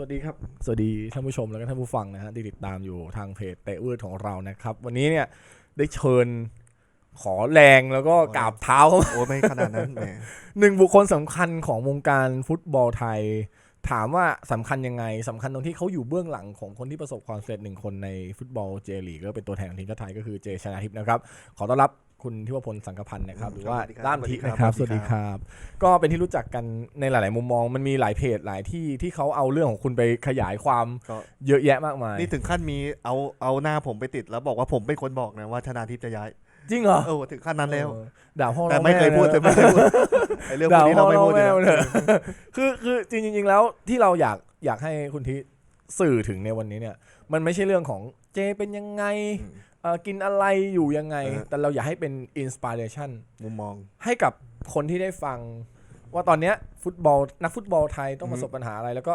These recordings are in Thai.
วัสดีครับ สวัสดีท่านผู้ชมแล้วก็ท่านผู้ฟังนะฮะที่ติดตามอยู่ทางเพจเตะอืดของเรานะครับ วันนี้เนี่ยได้เชิญขอแรงแล้วก็กราบเท้าโอ้ไม่ขนาดนั้นแหมหนึ่งบุคคลสำคัญของวงการฟุตบอลไทย ถามว่าสำคัญยังไงสำคัญตรงที่เขาอยู่เบื้องหลังของคนที่ประสบความสำเร็จหนึ่งคนในฟุตบอลเจลีกแล้วเป็นตัวแทนของทีมชาติไทยก็คือเจชนาทิพย์นะครับ ขอต้อนรับคุณทิวพลสังกพันธ์นะครับหรือว่าด้ามทินะครับสวัสดีครับ ก็เป็นที่รู้จักกันในหลาย ๆ มุมมองมันมีหลายเพจหลายที่ที่เขาเอาเรื่องของคุณไปขยายความก็เยอะแยะมากมายนี่ถึงขั้นมีเอาเอาหน้าผมไปติดแล้วบอกว่าผมเป็นคนบอกนะว่าชนาทิพย์จะย้าย จริงเหรอเออถึงขั้นนั้นแล้วเออด่าพ่อแต่เราไม่เคยพูดแต่ไม่เคยพูดไอ้เรื่องพวกนี้เราไม่พูดอยู่ด่าพ่อแล้วเราไม่เอาคือคือจริงจริงๆแล้วที่เราอยากอยากให้คุณทิสื่อถึงในวันนี้เนี่ย มันไม่ใช่เรื่องของเจเป็นยังไงอืมเอ่อกินอะไรอยู่ยังไงเออแต่เราอยากให้เป็นอินสปิเรชันมุมมอง ให้กับคนที่ได้ฟัง ว่าตอนเนี้ยฟุตบอลนักฟุตบอลไทยต้องอืปอฮึระสบปัญหาอะไร แล้วก็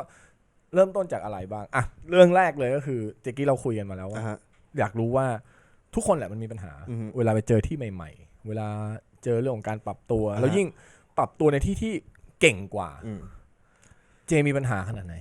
เริ่มต้นจากอะไรบ้าง อะ เรื่องแรกเลยก็คือเจกี้เราคุยกันมาแล้วว่านะฮะอยากรู้ว่า ทุกคนแหละมันมีปัญหา อือฮึ เวลาไปเจอที่ใหม่ ๆ เวลาเจอเรื่องของการปรับตัวอ่าฮะแล้วยิ่งปรับตัวในที่ที่เก่งกว่า อืม เจมีปัญหาขนาดไหน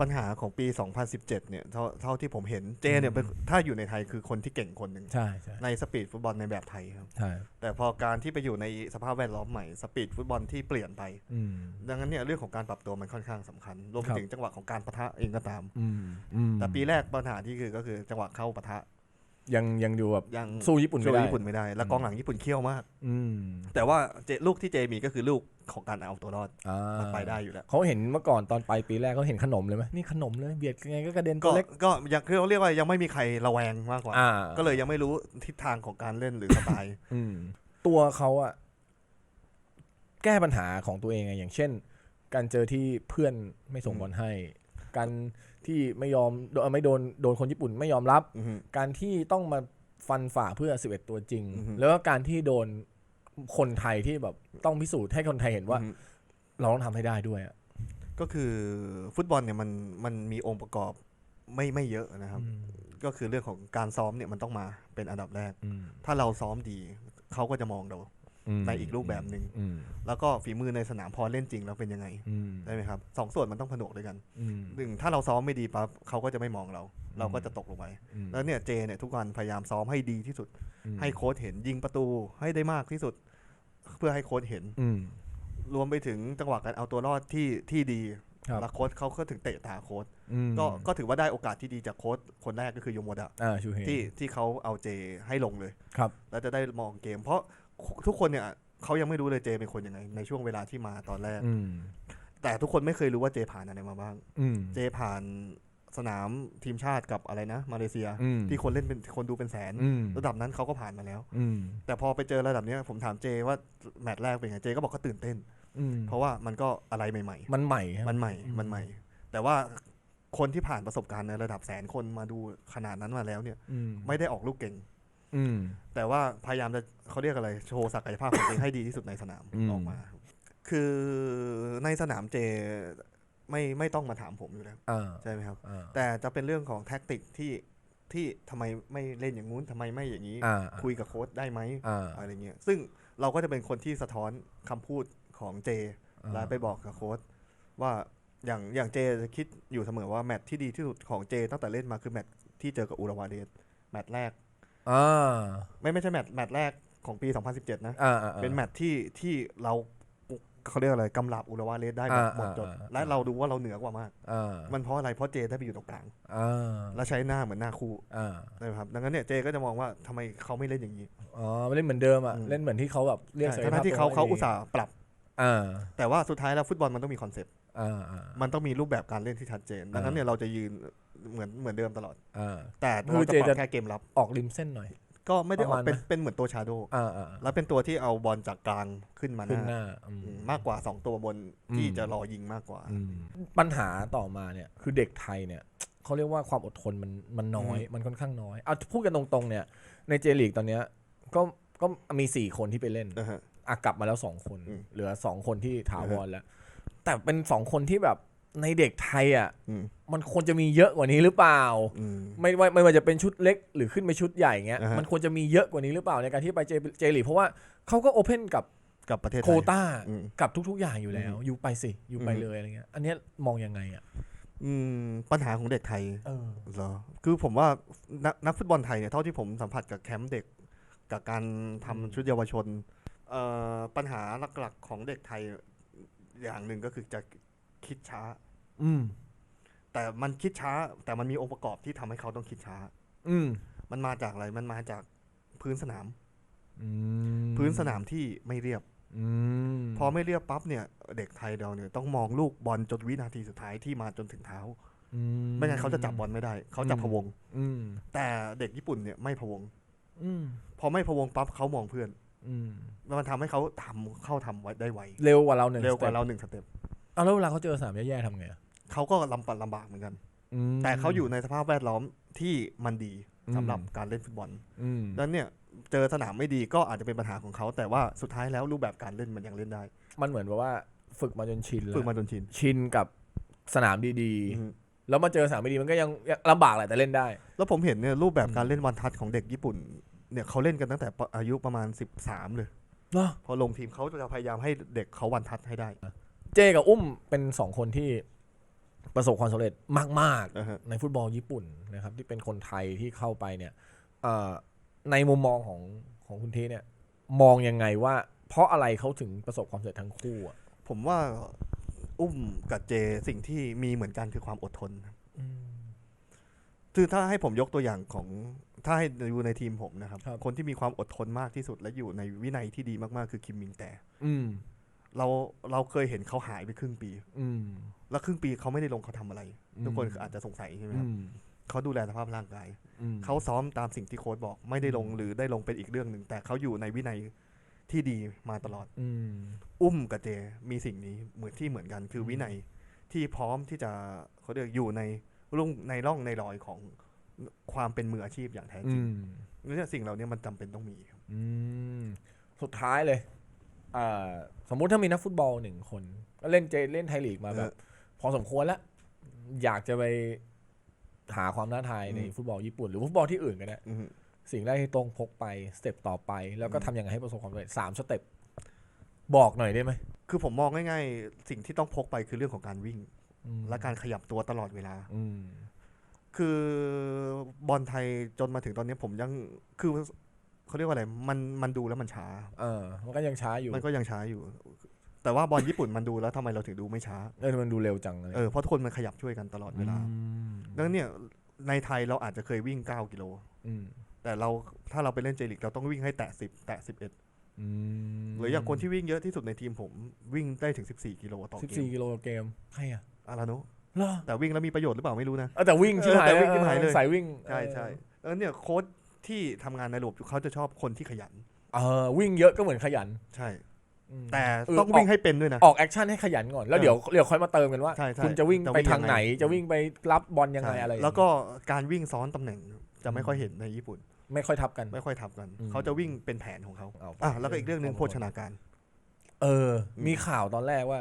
ปัญหาของปี 2017 เนี่ยเท่าเท่าที่ผมเห็นเจเนี่ยเป็นถ้าอยู่ในไทยคือคนที่เก่งคนหนึ่งใช่ใช่ในสปีดฟุตบอลในแบบไทยครับ ใช่แต่พอการที่ไปอยู่ในสภาพแวดล้อมใหม่สปีดฟุตบอลที่เปลี่ยนไป อืม ดังนั้นเนี่ยเรื่องของการปรับตัวมันค่อนข้างสำคัญ รวมไปครับ ถึงจังหวะของการปะทะเองก็ตาม อืมอืมแต่ปีแรกปัญหาที่คือก็คือจังหวะเข้าปะทะ ยังยังดูแบบยังสู้ญี่ปุ่นไม่สู้ได้ญี่ปุ่นไม่ได้ แล้วกองหลังญี่ปุ่นเขี้ยวมาก อืมแต่ว่าเจลูกที่เจมีก็คือลูกของการเอาตัวรอดอ่ามันไปได้อยู่แล้ว เขาเห็นเมื่อก่อนตอนไปปีแรกเขาเห็นขนมเลยไหมนี่ขนมเลยเบียดยังไงก็กระเด็นตัก็วเล็กก็ยังคือเขาเรียกว่ายังไม่มีใครระแวงมากกว่า อ่าก็เลยยังไม่รู้ทิศทางของการเล่นหรือสไตล์ อืมตัวเขาอะแก้ปัญหาของตัวเองไงอย่างเช่น การเจอที่เพื่อนไม่ส่งอืมบอลให้ การที่ไม่ยอมโดนไม่โดนโดนคนญี่ปุ่นไม่ยอมรับอือฮึการที่ต้องมาฟันฝ่าเพื่อ 11 ตัวจริงอือฮึแล้วก็การที่โดนคนไทยที่แบบต้องพิสูจน์ให้คนไทยเห็นว่าอือฮึเราต้องทำให้ได้ด้วยอะก็คือฟุตบอลเนี่ยมันมันมีองค์ประกอบไม่ไม่เยอะนะครับอืมก็คือเรื่องของการซ้อมเนี่ยมันต้องมาเป็นอันดับแรกอืมถ้าเราซ้อมดีเขาก็จะมองเราม ในอีกรูปแบบหนึ่งอืมแล้วก็ฝีมือในสนามพอเล่นจริงแล้วเป็นยังไงอืมได้ไหมครับสองส่วนมันต้องผนวกด้วยกันอืมหนึ่งถ้าเราซ้อมไม่ดีปั๊บเขาก็จะไม่มองเรา เราก็จะตกลงไปอืมแล้วเนี่ยเจเนี่ยทุกวันพยายามซ้อมให้ดีที่สุดอืมให้โค้ชเห็นยิงประตูให้ได้มากที่สุด เพื่อให้โค้ชเห็นอืมรวมไปถึงจังหวะการเอาตัวรอดที่ที่ดีครับแล้วโค้ชเขาก็ถึงเตะตาโค้ชอืมก็ก็ถือว่าได้โอกาสที่ดีจากโค้ชคนแรกก็คือโยโมดะอ่าชูเฮที่ที่เขาเอาเจให้ลงเลยครับ แล้วจะได้มองเกม เพราะ ทุกคนเนี่ยเขายังไม่รู้เลยเจเป็นคนยังไง ในช่วงเวลาที่มาตอนแรกอืมแต่ทุกคนไม่เคยรู้ว่าเจผ่านอะไรมาบ้างอืมเจผ่านสนามทีมชาติกับอะไรนะ มาเลเซียอืมที่คนเล่นเป็นคนดูเป็นแสนอืมระดับนั้นเขาก็ผ่านมาแล้วอืมแต่พอไปเจอระดับเนี้ยผมถามเจว่าแมตช์แรกเป็นไงเจก็บอกเขาตื่นเต้นอืมเพราะว่ามันก็อะไรใหม่มันใหม่ๆมันใหม่อืมมันใหม่ แต่ว่าคนที่ผ่านประสบการณ์ในระดับแสนคนมาดูขนาดนั้นมาแล้วเนี่ยอืมไม่ได้ออกลูกเก่ง อืม แต่ว่าพยายามจะเขาเรียกอะไรโชว์ศักยภาพของตัวเองให้ดีที่สุดในสนามอืม ออกมา คือในสนามเจไม่ไม่ต้องมาถามผมอยู่แล้วอ่าใช่ไหมครับ อ่าแต่จะเป็นเรื่องของแท็กติกที่ที่ทำไมไม่เล่นอย่างงู้นทำไมไม่อย่างนี้ อ่าคุยกับโค้ชได้ไหมอ่า อะไรเงี้ยซึ่งเราก็จะเป็นคนที่สะท้อนคำพูดของเจอ่าแล้วไปบอกกับโค้ชว่าอย่างอย่างเจจะคิดอยู่เสมอว่าแมตช์ที่ดีที่สุดของเจตั้งแต่เล่นมาคือแมตช์ที่เจอกับอุราวาเดสแมตช์แรก อ่าไม่ไม่ใช่แมตช์แมตช์แรกของปี 2017 นะอ่าอ่า เป็นแมตช์ที่ที่เราเขาเรียกอะไรกำลับอุราวาเลสได้แบบอ่าหมดจดอ่าอ่า และเราดูว่าเราเหนือกว่ามาก อ่ามันเพราะอะไรเพราะเจได้ไปอยู่ตรงกลาง อ่าและใช้หน้าเหมือนหน้าคู่อ่านะครับดังนั้นเนี่ยเจก็จะมองว่าทำไมเขาไม่เล่นอย่างนี้อ๋อไม่เล่นเหมือนเดิมอะอืมเล่นเหมือนที่เขาแบบเรียกศักยทั้ภาพงๆที่เขาตัวเขาได้อุตส่าห์ปรับ อ่าแต่ว่าสุดท้ายแล้วฟุตบอลมันต้องมีคอนเซปต์ อ่าอ่า มันต้องมีรูปแบบการเล่นที่ชัดเจน ดังนั้นอ่าเนี่ยเราจะยืน เหมือนเหมือนเดิมตลอดอ่าแต่คืเราอจะเจปรัจะบแค่เกมรับออกริมเส้นหน่อย ก็ไม่ได้อประอมาณกเป็นไหมเป็นเหมือนตัวชาโดอ่าอ่าแล้วเป็นตัวที่เอาบอลจากกลางขึ้นมาหขึ้นน้าหน้าอืมอืมมากกว่า 2 ตัวบนที่อืมจะรอยิงมากกว่าอืมปัญหาต่อมาเนี่ยคือเด็กไทยเนี่ยเขาเรียกว่าความอดทนมันมันน้อยอืมมันค่อนข้างน้อยเอาพูดกันตรงๆเนี่ยในเจลีกตอนเนี้ยก็ก็มีสี่คนที่ไปเล่นนะฮะอะกลับมาแล้วสองคนอืมเหลือสองคนที่ถาวรแล้ว แต่เป็นสองคนที่แบบ ในเด็กไทยอะอืม มันควรจะมีเยอะกว่านี้หรือเปล่า อืม ไม่ว่าไม่ว่าจะเป็นชุดเล็กหรือขึ้นไปชุดใหญ่เงี้ยอ่าฮะ มันควรจะมีเยอะกว่านี้หรือเปล่าในการที่ไปเจเจลีกเพราะว่าเขาก็โอเพนกับกับประเทศไทโควยต้าอืมกับทุก ๆ อย่างอยู่แล้วอืมอยู่ไปสิอยู่ไปอืม เลยอะไรเงี้ยอันเนี้ยมองยังไงอะอืมปัญหาของเด็กไทย เออ เหรอคือผมว่านักนักฟุตบอลไทยเนี่ยเท่าที่ผมสัมผัสกับแคมป์เด็ก กับการทำอืม ชุดเยาวชนเอ่อปัญหาหลักๆของเด็กไทยอย่างหนึ่งก็คือจะคิดช้า อืม แต่มันคิดช้า แต่มันมีองค์ประกอบที่ทำให้เขาต้องคิดช้า อืมมันมาจากอะไร มันมาจากพื้นสนาม อืมพื้นสนามที่ไม่เรียบ อืมพอไม่เรียบปั๊บเนี่ย เด็กไทยเราเนี่ยต้องมองลูกบอลจนวินาทีสุดท้ายที่มาจนถึงเท้า อืไม่งั้นเขาจะจับบอลไม่ได้ เขาจะอืมพะวง อืม แต่เด็กญี่ปุ่นเนี่ยไม่พะวง อืม พอไม่พะวงปั๊บเขามองเพื่อน อืมแล้วมันทำให้เขาทำเข้าทำไว้ได้ไว เร็วกว่าเราหนึ่งเร็วกว่าสต็ปเราหนึ่งสเต็ป เอาแล้วเวลาเขาเจอสนามแย่ๆทำไงอะ เขาก็ลำบากลำบากเหมือนกัน อืมแต่เขาอยู่ในสภาพแวดล้อมที่มันดีอืมสำหรับการเล่นฟุตบอลอืมดังนั้นเนี่ยเจอสนามไม่ดีก็อาจจะเป็นปัญหาของเขา แต่ว่าสุดท้ายแล้วรูปแบบการเล่นมันยังเล่นได้มันเหมือนแบบว่าฝึกมาจนชินแล้วฝึกมาจนชินชินกับสนามดีอืม ๆ แล้วมาเจอสนามไม่ดีมันก็ยังยังลำบากแหละแต่เล่นได้ แล้วผมเห็นเนี่ยรูปแบบการอืมเล่นวันทัชของเด็กญี่ปุ่นเนี่ยเขาเล่นกันตั้งแต่อายุประมาณ 13 เลยเนาะพอลงทีมเขาจะพยายามให้เด็กเขาวันทัชให้ได้ เจกับอุ้มเป็นสองคนที่ ประสบความสำเร็จมากนะฮะ ๆ ในฟุตบอลญี่ปุ่นนะครับ ที่เป็นคนไทยที่เข้าไปเนี่ยเอ่อในมุมมองของของคุณเทเนี่ย มองยังไงว่า เพราะอะไรเขาถึงประสบความสำเร็จทั้งคู่อะผมว่าอุ้มกับเจสิ่งที่มีเหมือนกันคือความอดทนครับคือถ้าให้ผมยกตัวอย่างของถ้าให้ดูในทีมผมนะครับครับ คนที่มีความอดทนมากที่สุดและอยู่ในวินัยที่ดีมากๆ คือคิมมิงแต่ อืม เราเราเคยเห็นเขาหายไปครึ่งปี อืม แล้วครึ่งปีเขาไม่ได้ลงเขาทำอะไรอืมทุกคนอาจจะสงสัยใช่ไหมคอืรับมเขาดูแลสภาพร่างกายอืมเขาซ้อมตามสิ่งที่โค้ชบอก ไม่ได้ลงอืมหรือได้ลงเป็นอีกเรื่องหนึ่ง แต่เขาอยู่ในวินัยที่ดีมาตลอดอืมอุ้มกับเจมีสิ่งนี้เหมือนที่เหมือนกัน คืออมวินัยที่พร้อมที่จะเขาเรียกอยู่ในร่องในร่องในรอยของความเป็นมืออาชีพอย่างแท้จอืริงมเนี่ยสิ่งเหล่านี้มันจำเป็นต้องมีครับอืมสุดท้ายเลยอ่า สมมุติถ้ามีนักฟุตบอลหนึ่งคนก็เล่นเจเล่นไทยลีกมาแบบ พอสมควรแล้ว อยากจะไปหาความท้าทายในฟุตบอลญี่ปุ่น หรือฟุตบอลที่อื่นก็ได้อืมสิ่งแรกที่ต้องพกไปสเต็ปต่อไป แล้วก็อืมทำยังไงให้ประสบความสำเร็จสามสเต็ปบอกหน่อยได้ไหม คือผมมองง่ายๆ สิ่งที่ต้องพกไปคือเรื่องของการวิ่งอืมและการขยับตัวตลอดเวลาอืมคือบอลไทยจนมาถึงตอนนี้ผมยังคือ เขาเรียกว่าอะไรมันมันดูแล้วมันช้า เออ มันก็ยังช้าอยู่มันก็ยังช้าอยู่ แต่ว่าบอลญี่ปุ่นมันดูแล้วทำไมเราถึงดูไม่ช้า เออมันดูเร็วจังเลยเออเพราะทุกคนมันขยับช่วยกันตลอดเวลาอืมดังนั้นเนี่ยในไทยเราอาจจะเคยวิ่ง 9 กิโล อืมแต่เราถ้าเราไปเล่นเจลิกเราต้องวิ่งให้แตะ10แตะ11อืมหรืออย่างคนที่วิ่งเยอะที่สุดในทีมผมวิ่งได้ถึง 14 กิโลต่อสิบเกสี่มกิโลเกมใครอะอาราโนเหรอแต่วิ่งแล้วมีประโยชน์หรือเปล่าไม่รู้นะ เออแต่วิ่งชิบหายเออแต่วิ่งชิบหายเลย สายวิ่งใช่ใช่ดังนั้นเนี่ยโค้ช ที่ทำงานในระบบเขาจะชอบคนที่ขยัน เออวิ่งเยอะก็เหมือนขยันใช่ อืม แต่เออต้องวิ่งให้เป็นด้วยนะ ออกแอคชั่นให้ขยันก่อน แล้วเดี๋ยวเดี๋ยวค่อยมาเติมกันว่า ใช่ใช่คุณจะวิ่งจะไปวิ่งทางไหนยังไงจะวิ่งไปรับบอลยังไงใช่อะไรอย่างแล้วงี้ก็การวิ่งซ้อนตำแหน่งจะไม่ค่อยเห็นในญี่ปุ่น ไม่ค่อยทับกัน ไม่ค่อยทับกัน อืม เขาจะวิ่งเป็นแผนของเขาเอาอะแล้วก็อีกเรื่องหนึ่งาโภชนาการ เอออืมมีข่าวตอนแรกว่า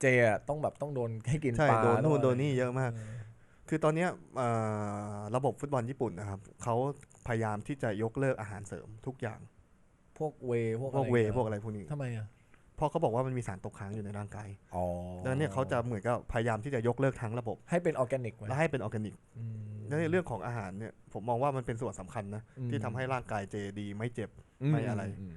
เจอะต้องแบบต้องโดนให้กินใช่ปลาโดนต้นู่องนโดนนี่เยอะมากเออคือตอนเนี้ยเอ่อระบบฟุตบอลญี่ปุ่นนะครับเขา พยายามที่จะยกเลิกอาหารเสริมทุกอย่าง พวกเวย์พวกพวกอะไรเวอย่างงี้ยพวกอะไรพวกนี้ทำไมอะเพราะเขาบอกว่ามันมีสารตกค้างอยู่ในร่างกายอ๋อดังนั้นเนี่ยเขาจะเหมือนกับพยายามที่จะยกเลิกทั้งระบบ ให้เป็นออร์แกนิกไว้และให้เป็นออร์แกนิกอืมดังนั้นเรื่องของอาหารเนี่ยผมมองว่ามันเป็นส่วนสำคัญนะอืมที่ทำให้ร่างกายเจดีไม่เจ็บมไม่อะไรม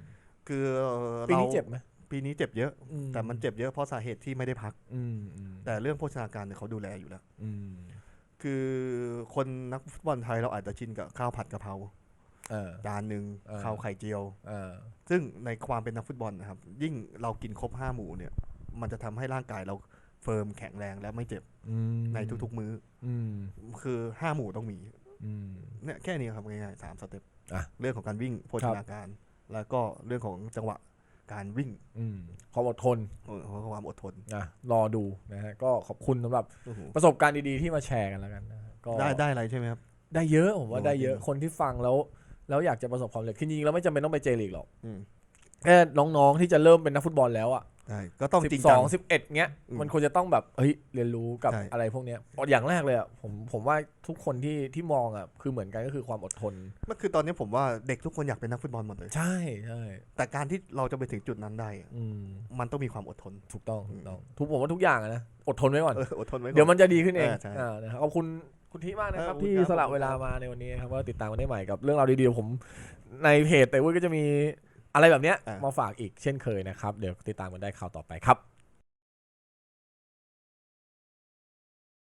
คือเอ่อปีเรานี้เจ็บไหมปีนี้เจ็บเยอะอืแต่มันเจ็บเยอะเพราะสาเหตุที่ไม่ได้พักอืมอืมแต่เรื่องโภชนาการเนี่ยเขาดูแลอยู่แล้วอืม คือคนนักฟุตบอลไทยเราอาจจะชินกับข้าวผัดกะเพราเออ จานหนึ่งเออ ข้าวไข่เจียว เออ ซึ่งในความเป็นนักฟุตบอลนะครับ ยิ่งเรากินครบห้าหมู่เนี่ย มันจะทำให้ร่างกายเราเฟิร์มแข็งแรงและไม่เจ็บอืมในทุกๆมื้ออืมคือห้าหมู่ต้องมีอืม เนี่ยแค่นี้ครับง่ายๆสามสเต็ปอะเรื่องของการวิ่งโภชนาการ แล้วก็เรื่องของจังหวะ การวิ่งอืมความอดทนเออความอดทนนะรอดูนะฮะก็ขอบคุณสำหรับโอ้โหประสบการณ์ดีๆที่มาแชร์กันแล้วกันนะฮะก็ได้ได้อะไรใช่ไหมครับ ได้เยอะผมว่าโอ้ได้เยอะจริงเหรอคนที่ฟังแล้ว แล้วอยากจะประสบความสำเร็จคือจริงๆเราไม่จำเป็นต้องไปเจลีกหรอกอืมแค่น้องๆที่จะเริ่มเป็นนักฟุตบอลแล้วอะ ใช่ก็ต้องสิบจริงสจัองง สิบเอ็ดเงี้ยอืมมันควรจะต้องแบบเฮ้ยเรียนรู้กับใช่ อะไรพวกเนี้ยอย่างแรกเลยอะผมผมว่าทุกคนที่ที่มองอะคือเหมือนกันก็คือความอดทน มันคือตอนนี้ผมว่าเด็กทุกคนอยากเป็นนักฟุตบอลหมดเลย ใช่ใช่แต่การที่เราจะไปถึงจุดนั้นได้อะอืมมันต้องมีความอดทน ถูกต้องถูกต้องทุกผมว่าทุกอย่างอะนะอดทนไว้ก่อน เอออดทนไว้ก่อน เดี๋ยวมันจะดีขึ้นเองเออใช่อ่านะครับขอบคุณคุณทิมากนะครับ เออที่ขอบคุณครับสละเวลามาในวันนี้ครับก็ติดตามกันได้ใหม่กับเรื่องราวดีๆ ผมในเพจแต่ว่าก็จะมี อะไรแบบเนี้ยมาฝากอีกเช่นเคยนะครับ เดี๋ยวติดตามกันได้ข่าวต่อไปครับ